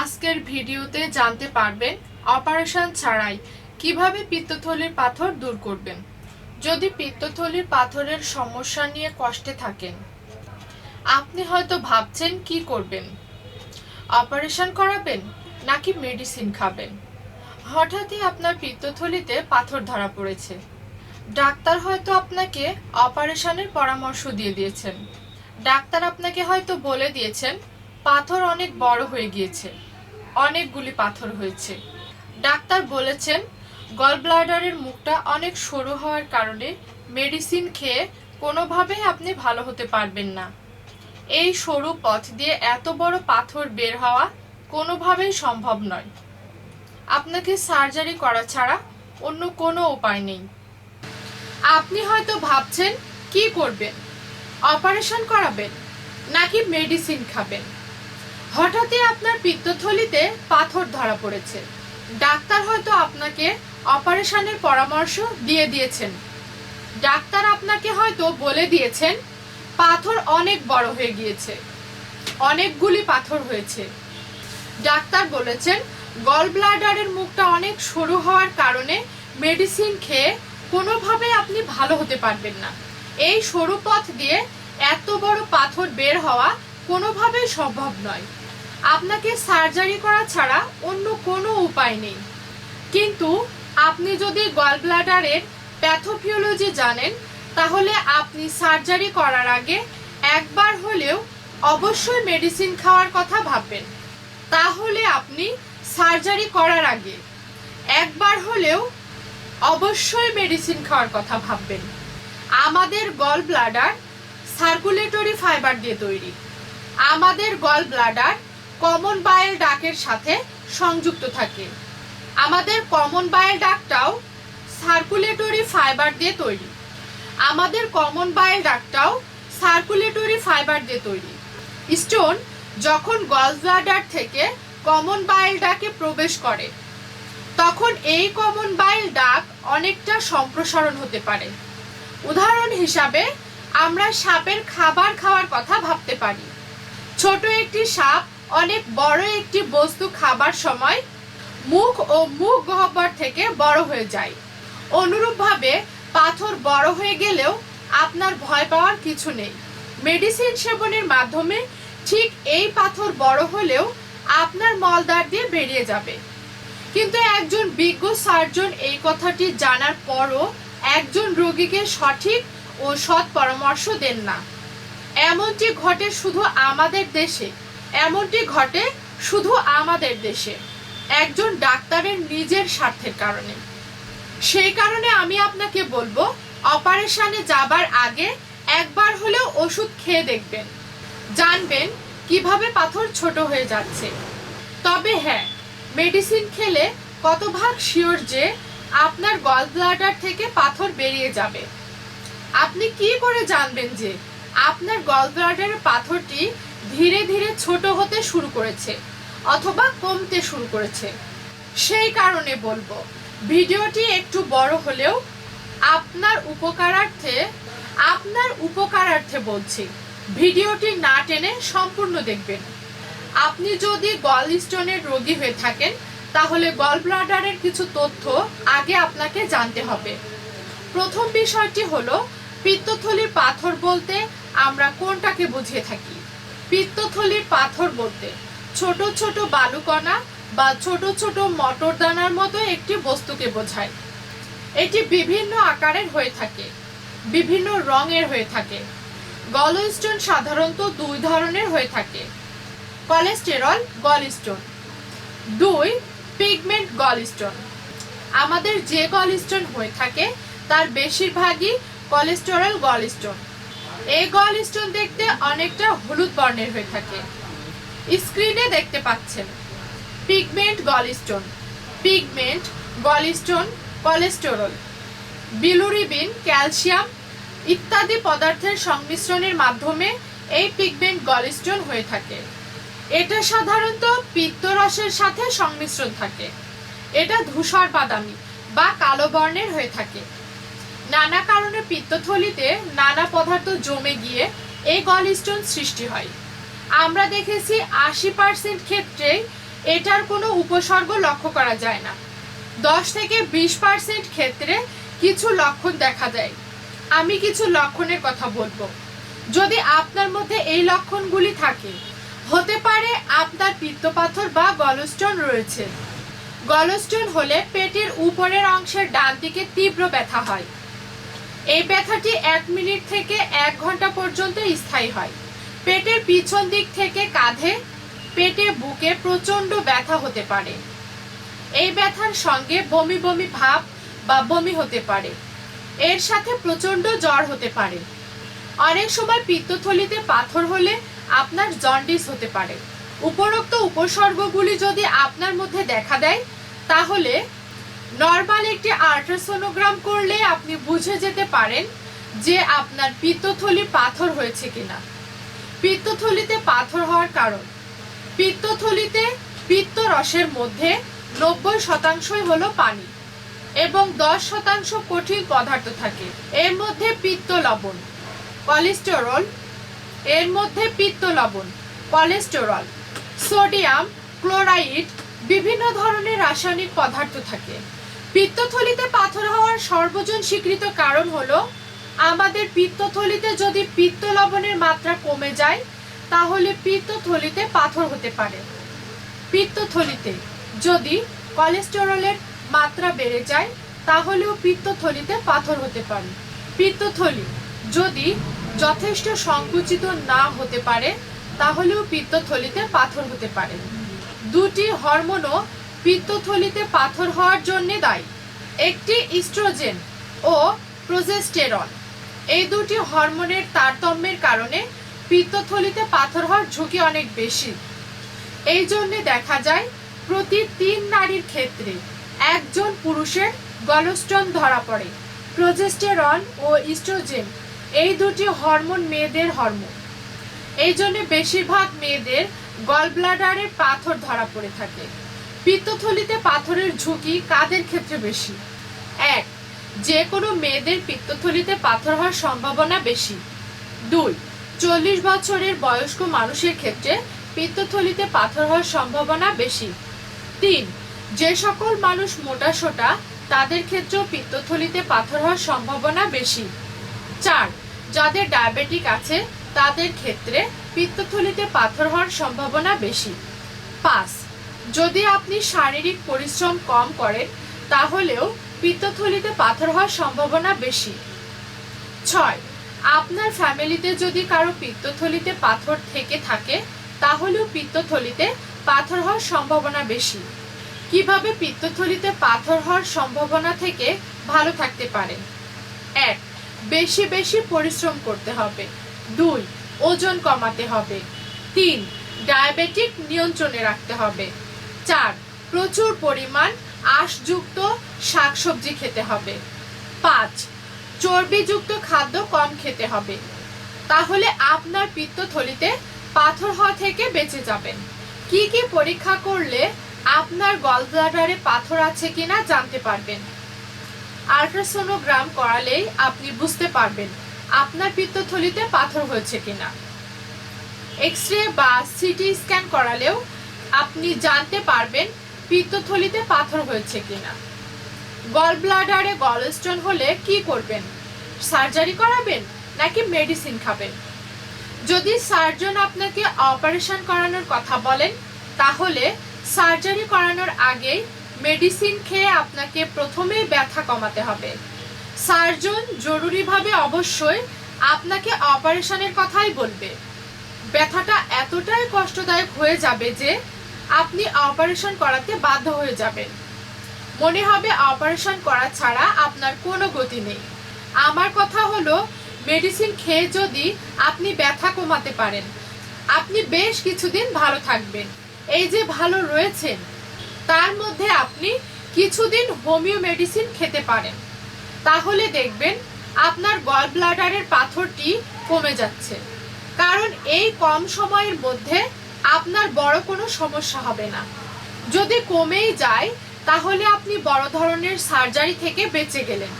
আজকের ভিডিওতে জানতে পারবেন অপারেশন ছাড়াই কীভাবে পিত্তথলির পাথর দূর করবেন। যদি পিত্তথলির পাথরের সমস্যা নিয়ে কষ্টে থাকেন, আপনি হয়তো ভাবছেন কি করবেন? অপারেশন করাবেন নাকি মেডিসিন খাবেন? হঠাৎই আপনার পিত্তথলিতে পাথর ধরা পড়েছে। ডাক্তার হয়তো আপনাকে অপারেশনের পরামর্শ দিয়ে দিয়েছেন। ডাক্তার আপনাকে হয়তো বলে দিয়েছেন পাথর অনেক বড় হয়ে গিয়েছে। অনেকগুলি পাথর হয়েছে। ডাক্তার বলেছেন গল ব্লাডারের মুখটা অনেক সরু হওয়ার কারণে মেডিসিন খেয়ে কোনোভাবেই আপনি ভালো হতে পারবেন না। এই সরু পথ দিয়ে এত বড় পাথর বের হওয়া কোনোভাবেই সম্ভব নয়। আপনাকে সার্জারি করা ছাড়া অন্য কোনো উপায় নেই। আপনি হয়তো ভাবছেন, কি করবেন? অপারেশন করাবেন নাকি মেডিসিন খাবেন? হঠাৎই আপনার পিত্তথলিতে পাথর ধরা পড়েছে। ডাক্তার হয়তো আপনাকে অপারেশনের পরামর্শ দিয়ে দিয়েছেন। ডাক্তার আপনাকে হয়তো বলে দিয়েছেন, পাথর অনেক বড় হয়ে গিয়েছে, অনেকগুলি পাথর হয়েছে। ডাক্তার বলেছেন গল ব্লাডারের মুখটা অনেক সরু হওয়ার কারণে মেডিসিন খেয়ে কোনোভাবে আপনি ভালো হতে পারবেন না। এই সরু পথ দিয়ে এত বড় পাথর বের হওয়া কোনোভাবেই সম্ভব নয়। আপনাকে সার্জারি করা ছাড়া অন্য কোনো উপায় নেই। কিন্তু আপনি যদি গল ব্লাডারের প্যাথোফিওলজি জানেন, তাহলে আপনি সার্জারি করার আগে একবার হলেও অবশ্যই মেডিসিন খাওয়ার কথা ভাববেন। তাহলে আপনি সার্জারি করার আগে একবার হলেও অবশ্যই মেডিসিন খাওয়ার কথা ভাববেন। আমাদের গল ব্লাডার সার্কুলেটরি ফাইবার দিয়ে তৈরি। আমাদের গল ব্লাডার কমন বায়েল ডাকের সাথে সংযুক্ত থাকে। আমাদের কমন বায়েল ডাকটাও সার্কুলেটরি ফাইবার দিয়ে তৈরি। আমাদের কমন বায়েল ডাকটাও সার্কুলেটরি ফাইবার দিয়ে তৈরি। স্টোন যখন গল ব্লাডার থেকে কমন বায়েল ডাকে প্রবেশ করে, তখন এই কমন বাইল ডাক অনেকটা সম্প্রসারণ হতে পারে। উদাহরণ হিসাবে, আমরা সাপের খাবার খাওয়ার কথা ভাবতে পারি। ছোট একটি সাপ, অনেক বড় একটি বস্তু খাবার সময় মুখ ও মুখ গহ্বর থেকে বড় হয়ে যায়। অনুরূপভাবে পাথর বড় হয়ে গেলেও আপনার ভয় পাওয়ার কিছু নেই। মেডিসিন সেবনের মাধ্যমে ঠিক এই পাথর বড় হলেও আপনার মলদার দিয়ে বেরিয়ে যাবে। কিন্তু একজন বিজ্ঞ সার্জন এই কথাটি জানার পরও একজন রোগীকে সঠিক ও সৎ পরামর্শ দেন না। এমনটি ঘটে শুধু আমাদের দেশে, এমনটি ঘটে শুধু আমাদের দেশে। একজন ডাক্তারের নিজের স্বার্থের কারণে। সেই কারণে আমি আপনাকে বলব, অপারেশনে যাবার আগে একবার হলেও ওষুধ খেয়ে দেখবেন। জানবেন কীভাবে পাথর ছোট হয়ে যাচ্ছে। তবে হ্যাঁ মেডিসিন খেলে কত ভাগ শিওর যে আপনার গল ব্লাডার থেকে পাথর বেরিয়ে যাবে। আপনি কি করে জানবেন যে আপনার গল ব্লাডারের পাথরটি ধীরে ধীরে ছোট হতে শুরু করেছে অথবা কমতে শুরু করেছে। সেই কারণে বলব, ভিডিওটি একটু বড় হলেও আপনার উপকারার্থে আপনার উপকারার্থে বলছি, ভিডিওটি না টেনে সম্পূর্ণ দেখবেন। আপনি যদি গল স্টোনের রোগী হয়ে থাকেন, তাহলে গল ব্লাডারের কিছু তথ্য আগে আপনাকে জানতে হবে। প্রথম বিষয়টি হলো, পিত্তথলির পাথর বলতে আমরা কোনটাকে বুঝিয়ে থাকি? পিত্তথলির পাথর বলতে, ছোট ছোট বালুকণা বা ছোট ছোট মটর দানার মতো একটি বস্তুকে বোঝায়। এটি বিভিন্ন আকারের হয়ে থাকে, বিভিন্ন রঙের হয়ে থাকে। গলস্টোন সাধারণত দুই ধরনের হয়ে থাকে, কোলেস্টেরল, গলস্টোন। দুই, পিগমেন্ট গলস্টোন। আমাদের যে গলস্টোন হয়ে থাকে, তার বেশিরভাগই কোলেস্টেরল গলস্টোন। এই গলস্টোন দেখতে অনেকটা হলুদ বর্ণের হয়ে থাকে। স্ক্রিনে দেখতে পাচ্ছেন, pigment gallstone pigment gallstone cholesterol, bilirubin, calcium ইত্যাদি পদার্থের সংমিশ্রণের মাধ্যমে এই পিগমেন্ট গলস্টোন হয়ে থাকে। এটা সাধারণত পিত্তরসের সাথে সংমিশ্রণ থাকে। এটা ধূসর বাদামি বা কালো বর্ণের হয়ে থাকে। নানা কারণে পিত্তথলিতে নানা পদার্থ জমে গিয়ে এই গলস্টোন সৃষ্টি হয়। আমরা দেখেছি আশি পার্সেন্ট ক্ষেত্রেই এটার কোনো উপসর্গ লক্ষ্য করা যায় না। দশ থেকে বিশ পার্সেন্ট ক্ষেত্রে কিছু লক্ষণ দেখা যায় আমি কিছু লক্ষণের কথা বলব। যদি আপনার মধ্যে এই লক্ষণগুলি থাকে, হতে পারে আপনার পিত্তপাথর বা গলস্টোন রয়েছে। গলস্টোন হলে পেটের উপরের অংশের ডান দিকে তীব্র ব্যথা হয়। এই ব্যথাটি এক মিনিট থেকে এক ঘণ্টা পর্যন্ত স্থায়ী হয়। পেটের পিছন দিক থেকে কাঁধে, পেটে বুকে প্রচণ্ড ব্যথা হতে পারে। এই ব্যথার সঙ্গে বমি বমি ভাব বা বমি হতে পারে। এর সাথে প্রচণ্ড জ্বর হতে পারে। অনেক সময় পিত্তথলিতে পাথর হলে আপনার জন্ডিস হতে পারে। উপরোক্ত উপসর্গগুলি যদি আপনার মধ্যে দেখা দেয়, তাহলে নর্মাল একটি আল্ট্রাসোনোগ্রাম করলে আপনি বুঝে যেতে পারেন যে আপনার পিত্তথলি পাথর হয়েছে কিনা। পিত্তথলিতে পাথর হওয়ার কারণ, পিত্তথলিতে পিত্ত রসের মধ্যে নব্বই শতাংশই হলো পানি এবং দশ শতাংশ কঠিন পদার্থ থাকে। এর মধ্যে পিত্ত লবণ কোলেস্টেরল এর মধ্যে পিত্ত লবণ কোলেস্টেরল সোডিয়াম, ক্লোরাইড, বিভিন্ন ধরনের রাসায়নিক পদার্থ থাকে। পিত্তথলিতে পাথর হওয়ার সর্বজন স্বীকৃত কারণ হলো, আমাদের পিত্তথলিতে যদি পিত্ত লবণের মাত্রা কমে যায়, তাহলে পিত্তথলিতে পাথর হতে পারে। পিত্তথলিতে যদি কোলেস্টেরলের মাত্রা বেড়ে যায়, তাহলেও পিত্তথলিতে পাথর হতে পারে। পিত্তথলি যদি যথেষ্ট সংকুচিত না হতে পারে, তাহলেও পিত্তথলিতে পাথর হতে পারে। দুটি হরমোনও পিত্তথলিতে পাথর হওয়ার জন্য দায়ী। একটি ইস্ট্রোজেন ও প্রোজেস্টেরন এই দুটি হরমোনের তারতম্যের কারণে পিত্তথলিতে পাথর হওয়ার ঝুঁকি অনেক বেশি। এই জন্য দেখা যায়, প্রতি তিন নারীর ক্ষেত্রে একজন পুরুষের গলস্টন ধরা পড়ে। প্রোজেস্টেরন ও ইস্ট্রোজেন, এই দুটি হরমোন মেয়েদের হরমোন। এই জন্য বেশিরভাগ মেয়েদের গলব্লাডারে পাথর ধরা পড়ে থাকে। পিত্তথলিতে পাথরের ঝুঁকি কাদের ক্ষেত্রে বেশি? এক যে কোনো মেয়েদের পিত্তথলিতে পাথর হওয়ার সম্ভাবনা বেশি। দুই, চল্লিশ বছরের বয়স্ক মানুষের ক্ষেত্রে পিত্তথলিতে পাথর হওয়ার সম্ভাবনা বেশি। তিন, যে সকল মানুষ মোটাসোটা তাদের ক্ষেত্রেও পিত্তথলিতে পাথর হওয়ার সম্ভাবনা বেশি। চার, যাদের ডায়াবেটিক আছে, তাদের ক্ষেত্রে পিত্তথলিতে পাথর হওয়ার সম্ভাবনা বেশি। পাঁচ যদি আপনি শারীরিক পরিশ্রম কম করেন, তাহলেও পিত্তথলিতে পাথর হওয়ার সম্ভাবনা বেশি। ছয়, আপনার ফ্যামিলিতে যদি কারও পিত্তথলিতে পাথর থেকে থাকে, তাহলেও পিত্তথলিতে পাথর হওয়ার সম্ভাবনা বেশি। কীভাবে পিত্তথলিতে পাথর হওয়ার সম্ভাবনা থেকে ভালো থাকতে পারেন এক, বেশি বেশি পরিশ্রম করতে হবে। দুই, ওজন কমাতে হবে। তিন, ডায়াবেটিক নিয়ন্ত্রণে রাখতে হবে। চার, প্রচুর পরিমাণ আঁশযুক্ত শাকসবজি খেতে হবে। পাঁচ, চর্বিযুক্ত খাদ্য কম খেতে হবে। তাহলে আপনার পিত্তথলিতে পাথর হওয়া থেকে বেঁচে যাবেন। কি কি পরীক্ষা করলে আপনার গলব্লাডারে পাথর আছে কিনা জানতে পারবেন। আল্ট্রাসোনোগ্রাম করালেই আপনি বুঝতে পারবেন আপনার পিত্তথলিতে পাথর হয়েছে কিনা। এক্স রে বা সিটি স্ক্যান করালেও আপনি জানতে পারবেন পিত্তথলিতে পাথর হয়েছে কিনা। গল ব্লাডারে গলস্টোন হলে কি করবেন? সার্জারি করাবেন নাকি মেডিসিন খাবেন? যদি সার্জন আপনাকে অপারেশন করানোর কথা বলেন, তাহলে সার্জারি করানোর আগেই মেডিসিন খেয়ে আপনাকে প্রথমেই ব্যথা কমাতে হবে। সার্জন জরুরিভাবে অবশ্যই আপনাকে অপারেশনের কথাই বলবে। ব্যথাটা এতটাই কষ্টদায়ক হয়ে যাবে যে আপনি অপারেশন করাতে বাধ্য হয়ে যাবেন। মনে হবে অপারেশন করা ছাড়া আপনার কোনো গতি নেই। আমার কথা হলো মেডিসিন খেয়ে যদি আপনি ব্যথা কমাতে পারেন, আপনি বেশ কিছুদিন ভালো থাকবেন। এই যে ভালো রয়েছেন, তার মধ্যে আপনি কিছুদিন হোমিও মেডিসিন খেতে পারেন। তাহলে দেখবেন আপনার গল ব্লাডারের পাথরটি কমে যাচ্ছে। কারণ এই কম সময়ের মধ্যে আপনার বড় কোনো সমস্যা হবে না। যদি কমেই যায়, তাহলে আপনি বড় ধরনের সার্জারি থেকে বেঁচে গেলেন।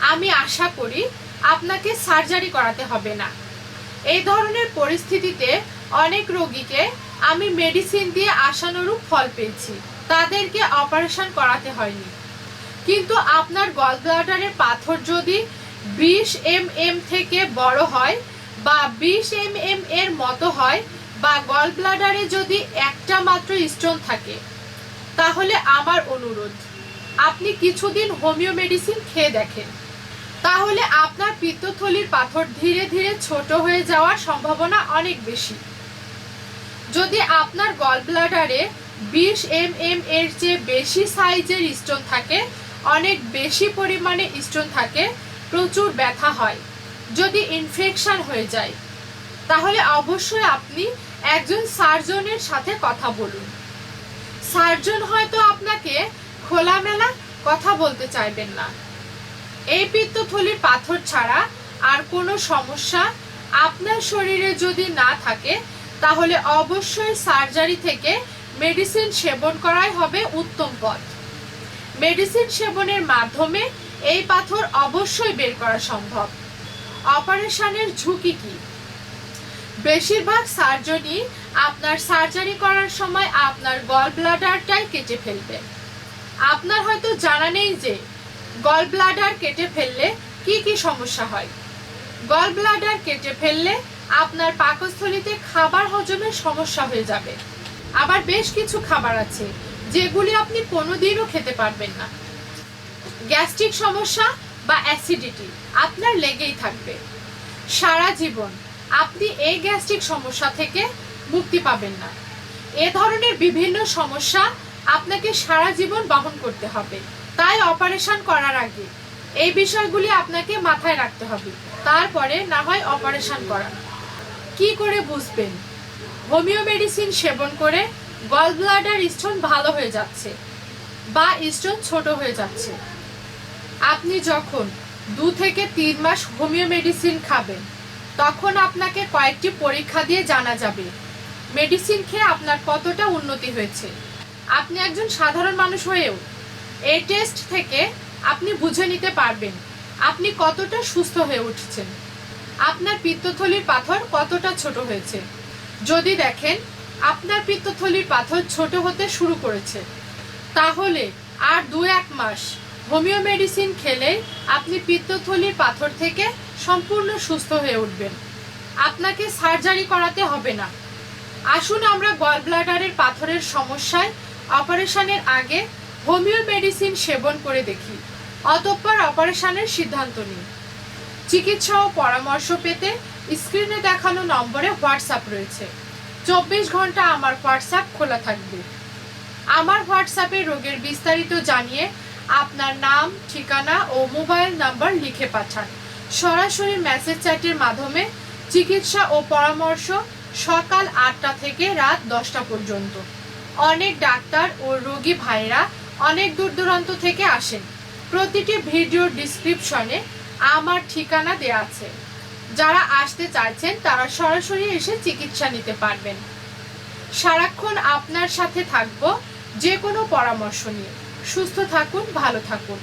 আমি আশা করি আপনাকে সার্জারি করাতে হবে না। এই ধরনের পরিস্থিতিতে অনেক রোগীকে আমি মেডিসিন দিয়ে আশানুরূপ ফল পেয়েছি। তাদেরকে অপারেশন করাতে হয়নি। কিন্তু আপনার গল ব্লাডারের পাথর যদি বিশ এম এম থেকে বড় হয় বা বিশ এম এম এর মতো হয় বা গল ব্লাডারে যদি একটা মাত্র স্টোন থাকে, তাহলে আমার অনুরোধ, আপনি কিছুদিন হোমিও মেডিসিন খেয়ে দেখেন। তাহলে আপনার পিত্তথলির পাথর ধীরে ধীরে ছোট হয়ে যাওয়ার সম্ভাবনা অনেক বেশি। যদি আপনার গল ব্লাডারে বিশ এম এম এর চেয়ে বেশি সাইজের স্টোন থাকে, অনেক বেশি পরিমাণে স্টোন থাকে, প্রচুর ব্যথা হয়, যদি ইনফেকশন হয়ে যায়, তাহলে অবশ্যই আপনি একজন সার্জনের সাথে কথা বলুন। সার্জন হয়তো আপনাকে খোলামেলা কথা বলতে চাইবেন না। এই পিত্তথলির পাথর ছাড়া আর কোনো সমস্যা আপনার শরীরে যদি না থাকে, তাহলে অবশ্যই সার্জারি থেকে মেডিসিন সেবন করাই হবে উত্তম পথ। মেডিসিন সেবনের মাধ্যমে এই পাথর অবশ্যই বের করা সম্ভব। অপারেশনের ঝুঁকি কি? বেশিরভাগ সার্জনই আপনার সার্জারি করার সময় আপনার গল ব্লাডারটাই কেটে ফেলবে। আপনার হয়তো জানা নেই যে গল ব্লাডার কেটে ফেললে কি কি সমস্যা হয়। গল ব্লাডার কেটে ফেললে আপনার পাকস্থলিতে খাবার হজমের সমস্যা হয়ে যাবে। আবার বেশ কিছু খাবার আছে, যেগুলি আপনি কোনোদিনও খেতে পারবেন না। গ্যাস্ট্রিক সমস্যা বা অ্যাসিডিটি আপনার লেগেই থাকবে। সারা জীবন আপনি এই গ্যাস্ট্রিক সমস্যা থেকে মুক্তি পাবেন না। এ ধরনের বিভিন্ন সমস্যা আপনাকে সারা জীবন বহন করতে হবে। তাই অপারেশন করার আগে এই বিষয়গুলি আপনাকে মাথায় রাখতে হবে। তারপরে না হয় অপারেশন করা কি করে বুঝবেন? হোমিও মেডিসিন সেবন করে গল ব্লাডার স্টোন ভালো হয়ে যাচ্ছে বা স্টোন ছোট হয়ে যাচ্ছে। আপনি যখন দু থেকে তিন মাস হোমিও মেডিসিন খাবেন তখন আপনাকে কয়েকটি পরীক্ষা দিয়ে জানা যাবে। মেডিসিন খেয়ে আপনার কতটা উন্নতি হয়েছে। আপনি একজন সাধারণ মানুষ হয়েও এই টেস্ট থেকে আপনি বুঝে নিতে পারবেন আপনি কতটা সুস্থ হয়ে উঠছেন। আপনার পিত্তথলির পাথর কতটা ছোট হয়েছে। যদি দেখেন আপনার পিত্তথলির পাথর ছোট হতে শুরু করেছে, তাহলে আর দু এক মাস হোমিও মেডিসিন খেলে আপনি পিত্তথলির পাথর থেকে সম্পূর্ণ সুস্থ হয়ে উঠবেন। আপনাকে সার্জারি করাতে হবে না। আসুন আমরা গল ব্লাডারের পাথরের সমস্যায় অপারেশনের আগে হোমিও মেডিসিন সেবন করে দেখি, অতঃপর অপারেশনের সিদ্ধান্ত নিই। চিকিৎসা ও পরামর্শ পেতে স্ক্রিনে দেখানো নম্বরে হোয়াটসঅ্যাপ রয়েছে। চব্বিশ ঘণ্টা আমার হোয়াটসঅ্যাপ খোলা থাকবে। আমার হোয়াটসঅ্যাপে রোগের বিস্তারিত জানিয়ে আপনার নাম, ঠিকানা ও মোবাইল নাম্বার লিখে পাঠান। সরাসরি মেসেজ চ্যাটের মাধ্যমে চিকিৎসা ও পরামর্শ সকাল আটটা থেকে রাত দশটা পর্যন্ত। অনেক ডাক্তার ও রোগী ভাইরা অনেক দূর দূরান্ত থেকে আসেন। প্রতিটি ভিডিওর ডিসক্রিপশনে আমার ঠিকানা দেওয়া আছে। যারা আসতে চাইছেন, তারা সরাসরি এসে চিকিৎসা নিতে পারবেন। সারাক্ষণ আপনার সাথে থাকব যে কোনো পরামর্শ নিয়ে। সুস্থ থাকুন, ভালো থাকুন।